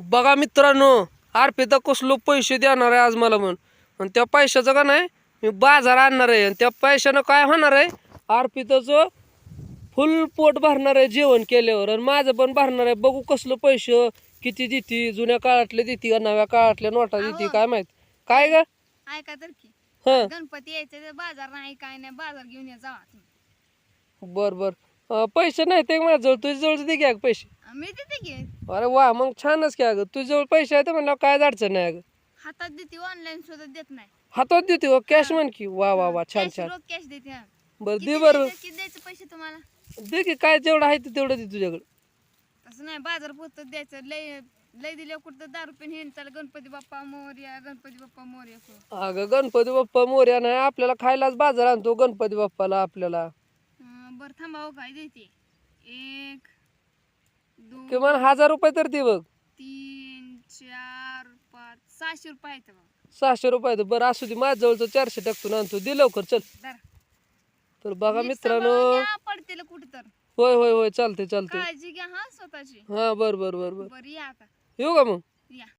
बघा मित्रांनो अर्पिता कसलो पैसे देणार आहे आज मला म्हण आणि त्या पैशाचं का नाही मी बाजार आणणार आहे. आणि त्या पैशानं काय होणार आहे अर्पिताचं फुल पोट भरणार आहे जेवण केल्यावर. आणि माझं पण भरणार आहे. बघू कसलं पैसे किती देते जुन्या काळातले देते का नव्या काळातल्या नोटा देते काय माहीत. काय ग? ऐका तर की. हं. गणपती यायचे तर बाजार नाही काय नाही बाजार घेऊन या जावा तुम्ही. बर बर. अं, पैसे नाही ते माझ्याजवळ तुझ्या जवळ दे घ्या पैसे. मी देते की. अरे वा मग छानच की अगं. तुझ्याजवळ पैसे आहेत म्हणल्यावर काय अडचण नाही अगं. हातात देते ऑनलाईन सुद्धा देत नाही. हातात देते हो कॅश म्हण की. वा वा वा छान छान. रोख कॅश देते हा. बरं किती दे बरं. द्यायचे- किती द्यायचे पैसे तुम्हाला? दे की काय जेवढं आहे ते तेवढं दे तुझ्याकडे. तसं नाही बाजार पुरत द्यायचं. लय लय दिले कुठं दारू पिऊन हे त्याला गणपती बाप्पा मोर्या गणपती बाप्पा मोर्या करू. अगं गणपती बाप्पा मोर्या नाही आपल्याला खायलाच बाजार आणतो गणपती बाप्पाला आपल्याला. अं, बरं थांबा हो काय देते? एक किमान हजार रुपये तर दे बघ. तीन चार पाच सहाशे रुपये आहेत बघा. सहाशे रुपये तर बरं असू दे माझ्या जवळचं चारशे टाकतो आणतो. दे लवकर चल. तर बघा मित्रांनो. पडतील कुठं तर होय होय होय. चालते चालते काळजी घ्या हा स्वतःची. हा बर बर बर बर. बरं या आता. येऊ का मग? या.